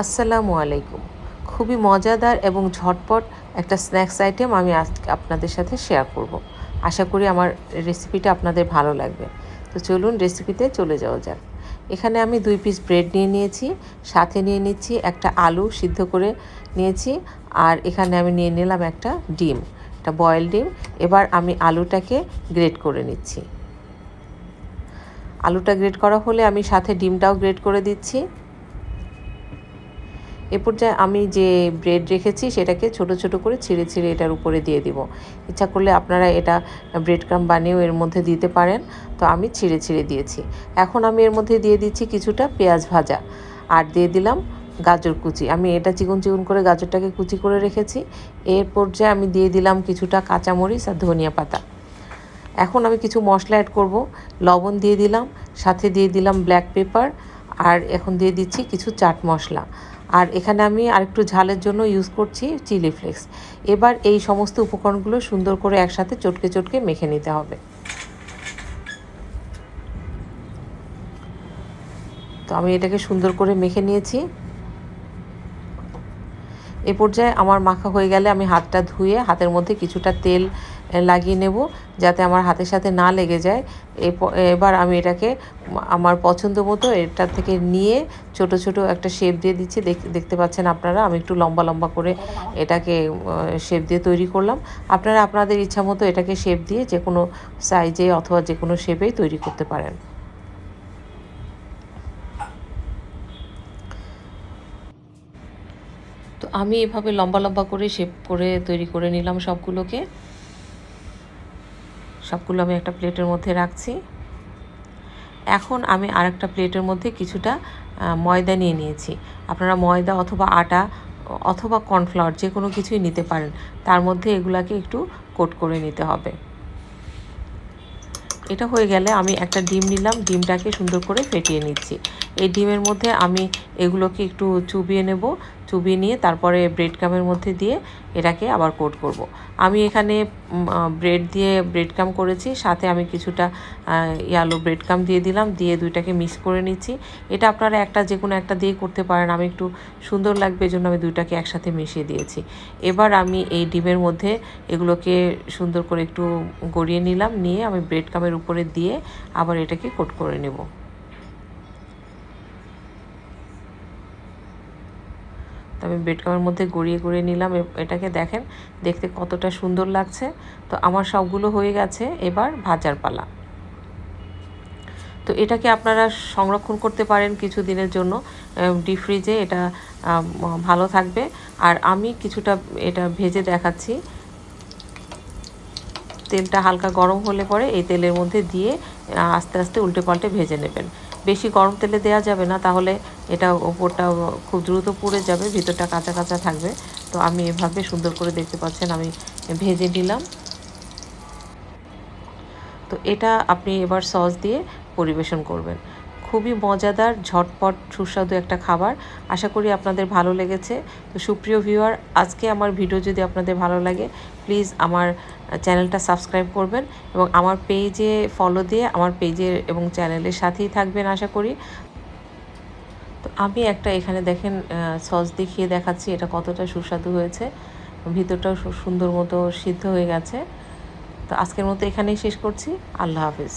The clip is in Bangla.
আসসালামু আলাইকুম। খুবই মজাদার এবং ঝটপট একটা স্ন্যাক্স আইটেম আমি আজ আপনাদের সাথে শেয়ার করব। আশা করি আমার রেসিপিটা আপনাদের ভালো লাগবে। তো চলুন রেসিপিতে চলে যাওয়া যাক। এখানে আমি দুই পিস ব্রেড নিয়ে নিয়েছি, সাথে নিয়ে নিচ্ছি একটা আলু সিদ্ধ করে নিয়েছি, আর এখানে আমি নিয়ে নিলাম একটা ডিম, একটা বয়েল ডিম। এবার আমি আলুটাকে গ্রেট করে নিচ্ছি। আলুটা গ্রেট করা হলে আমি সাথে ডিমটাও গ্রেট করে দিচ্ছি। এ পর্যায়ে আমি যে ব্রেড রেখেছি সেটাকে ছোট ছোট করে ছিঁড়ে ছিঁড়ে এটার উপরে দিয়ে দিব। ইচ্ছা করলে আপনারা এটা ব্রেড ক্রাম বানিয়েও এর মধ্যে দিতে পারেন। তো আমি ছিঁড়ে ছিঁড়ে দিয়েছি। এখন আমি এর মধ্যে দিয়ে দিচ্ছি কিছুটা পেঁয়াজ ভাজা। আর দিয়ে দিলাম গাজর কুচি। আমি এটা চিকন চিকন করে গাজরটাকে কুচি করে রেখেছি। এর পর্যায়ে আমি দিয়ে দিলাম কিছুটা কাঁচামরিচ আর ধনিয়া পাতা। এখন আমি কিছু মশলা অ্যাড করব। লবণ দিয়ে দিলাম, সাথে দিয়ে দিলাম ব্ল্যাক পেপার আর এখন দিয়ে দিচ্ছি কিছু চাট মশলা। আর এখানে আমি আরেকটু ঝালের জন্য ইউজ করছি চিলি ফ্লেক্স এবার এই সমস্ত উপকরণগুলো সুন্দর করে একসাথে চটকে চটকে মেখে নিতে হবে। তো আমি এটাকে সুন্দর করে মেখে নিয়েছি। এ পর্যায়ে আমার মাখা হয়ে গেলে আমি হাতটা ধুয়ে হাতের মধ্যে কিছুটা তেল লাগিয়ে নেব যাতে আমার হাতের সাথে না লেগে যায়। এবার আমি এটাকে আমার পছন্দ মতো এটা থেকে নিয়ে ছোট ছোট একটা শেপ দিয়ে দিচ্ছি। দেখতে পাচ্ছেন আপনারা, আমি একটু লম্বা লম্বা করে এটাকে শেপ দিয়ে তৈরি করলাম। আপনারা আপনাদের ইচ্ছা মতো এটাকে শেপ দিয়ে যে কোনো সাইজে অথবা যে কোনো শেপেই তৈরি করতে পারেন। আমি এভাবে লম্বা লম্বা করে শেপ করে তৈরি করে নিলাম সবগুলোকে। সবগুলো আমি একটা প্লেটের মধ্যে রাখছি। এখন আমি আরেকটা প্লেটের মধ্যে কিছুটা ময়দা নিয়ে নিয়েছি। আপনারা ময়দা অথবা আটা, অথবা কর্নফ্লাওয়ার যে কোনো কিছুই নিতে পারেন। তার মধ্যে এগুলাকে একটু কোট করে নিতে হবে। এটা হয়ে গেলে আমি একটা ডিম নিলাম। ডিমটাকে সুন্দর করে ফেটিয়ে নিচ্ছি। এই ডিমের মধ্যে আমি এগুলোকে একটু চুবিয়ে নেব। চুবিয়ে নিয়ে তারপরে ব্রেড কামের মধ্যে দিয়ে এটাকে আবার কোট করব। আমি এখানে ব্রেড দিয়ে ব্রেড কাম করেছি, সাথে আমি কিছুটা ইয়ালো ব্রেড কাম দিয়ে দিলাম, দিয়ে দুইটাকে মিক্স করে নিচ্ছি। এটা আপনারা একটা যে কোনো একটা দিয়ে করতে পারেন, আমি একটু সুন্দর লাগবে জন্য আমি দুইটাকে একসাথে মিশিয়ে দিয়েছি। এবার আমি এই ডিমের মধ্যে এগুলোকে সুন্দর করে একটু গড়িয়ে নিলাম, নিয়ে আমি ব্রেড কামের উপরে দিয়ে আবার এটাকে কোট করে নেব। তো আমি বেডকামের মধ্যে গড়িয়ে গড়িয়ে নিলাম এটাকে দেখেন, দেখতে কতটা সুন্দর লাগছে। তো আমার সবগুলো হয়ে গেছে, এবার ভাজার পালা। তো এটাকে আপনারা সংরক্ষণ করতে পারেন কিছু দিনের জন্য ডিপ ফ্রিজে এটা ভালো থাকবে। আর আমি কিছুটা এটা ভেজে দেখাচ্ছি। তেলটা হালকা গরম হলে পরে এই তেলের মধ্যে দিয়ে আস্তে আস্তে উল্টে পাল্টে ভেজে নেবেন। বেশি গরম তেলে দেওয়া যাবে না, তাহলে এটা ওপরটা খুব দ্রুত পুড়ে যাবে, ভিতরটা কাঁচা কাঁচা থাকবে। তো আমি এভাবে সুন্দর করে দেখতে পাচ্ছেন, আমি ভেজে নিলাম। তো এটা আপনি এবার সস দিয়ে পরিবেশন করবেন। খুবই মজাদার, ঝটপট, সুস্বাদু একটা খাবার। আশা করি আপনাদের ভালো লেগেছে। তো সুপ্রিয় ভিউয়ার, আজকে আমার ভিডিও যদি আপনাদের ভালো লাগে, প্লিজ আমার চ্যানেলটা সাবস্ক্রাইব করবেন এবং আমার পেজে ফলো দিয়ে আমার পেজের এবং চ্যানেলের সাথেই থাকবেন আশা করি। তো আমি একটা এখানে দেখেন সস দেখিয়ে দেখাচ্ছি, এটা কতটা সুস্বাদু হয়েছে। ভিতরটাও সুন্দর মতো সিদ্ধ হয়ে গেছে। তো আজকের মতো এখানেই শেষ করছি। আল্লাহ হাফিজ।